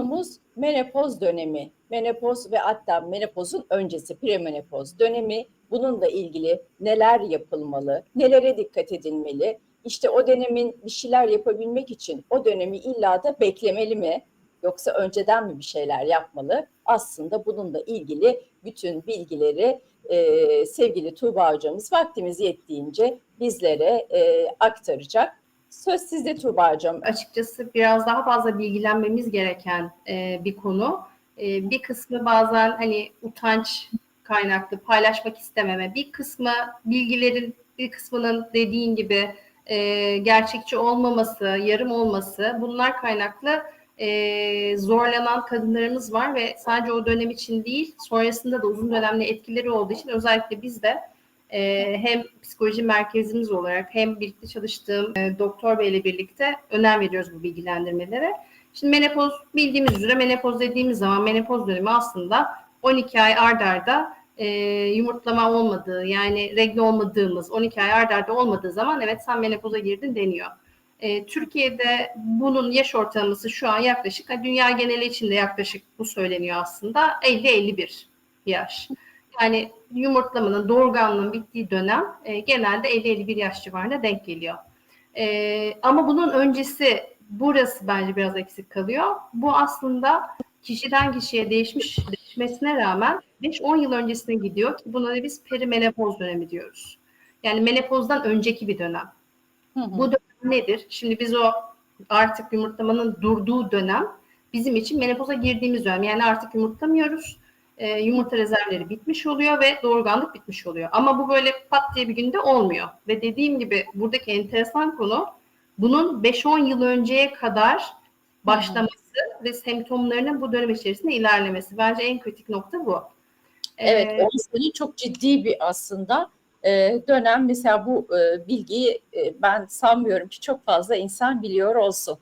Konumuz menopoz dönemi. Menopoz ve hatta menopozun öncesi premenopoz dönemi. Bununla ilgili neler yapılmalı, nelere dikkat edilmeli? İşte o dönemin bir şeyler yapabilmek için o dönemi illa da beklemeli mi? Yoksa önceden mi bir şeyler yapmalı? Aslında bununla ilgili bütün bilgileri e, sevgili Tuğba hocamız vaktimiz yettiğince bizlere e, aktaracak. Söz sizde Tuğba hocam. açıkçası biraz daha fazla bilgilenmemiz gereken e, bir konu. E, bir kısmı bazen hani utanç kaynaklı paylaşmak istememe, bir kısmı bilgilerin bir kısmının dediğin gibi e, gerçekçi olmaması, yarım olması bunlar kaynaklı e, zorlanan kadınlarımız var ve sadece o dönem için değil sonrasında da uzun dönemli etkileri olduğu için özellikle biz de e, hem psikoloji merkezimiz olarak hem birlikte çalıştığım e, doktor beyle birlikte önem veriyoruz bu bilgilendirmelere. Şimdi menopoz bildiğimiz üzere menopoz dediğimiz zaman menopoz dönemi aslında 12 ay ard arda e, yumurtlama olmadığı yani regle olmadığımız 12 ay ard arda olmadığı zaman evet sen menopoza girdin deniyor. E, Türkiye'de bunun yaş ortalaması şu an yaklaşık dünya geneli için de yaklaşık bu söyleniyor aslında 50-51 yaş. Yani yumurtlamanın, doğurganlığın bittiği dönem e, genelde 50-51 yaş civarında denk geliyor. E, ama bunun öncesi burası bence biraz eksik kalıyor. Bu aslında kişiden kişiye değişmiş değişmesine rağmen 5-10 yıl öncesine gidiyor ki buna da biz perimenopoz dönemi diyoruz. Yani menopozdan önceki bir dönem. Hı hı. Bu dönem nedir? Şimdi biz o artık yumurtlamanın durduğu dönem bizim için menopoza girdiğimiz dönem. Yani artık yumurtlamıyoruz. E, yumurta rezervleri bitmiş oluyor ve doğurganlık bitmiş oluyor. Ama bu böyle pat diye bir günde olmuyor. Ve dediğim gibi buradaki enteresan konu bunun 5-10 yıl önceye kadar başlaması ve semptomlarının bu dönem içerisinde ilerlemesi. Bence en kritik nokta bu. Evet, Ee, o senin çok ciddi bir aslında e, dönem. Mesela bu e, bilgiyi e, ben sanmıyorum ki çok fazla insan biliyor olsun.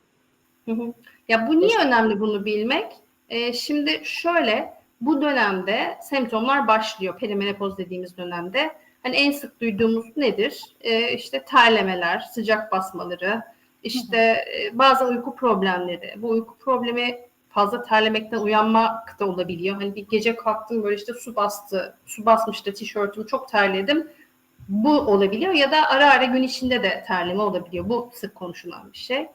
Hı hı. Ya bu niye önemli bunu bilmek? Ee, şimdi şöyle bu dönemde semptomlar başlıyor perimenopoz dediğimiz dönemde. Hani en sık duyduğumuz nedir? Ee, işte terlemeler, sıcak basmaları, işte e, bazen uyku problemleri. Bu uyku problemi fazla terlemekten uyanmak da olabiliyor. Hani bir gece kalktım böyle işte su bastı, su basmıştı tişörtüm çok terledim. Bu olabiliyor ya da ara ara gün içinde de terleme olabiliyor. Bu sık konuşulan bir şey.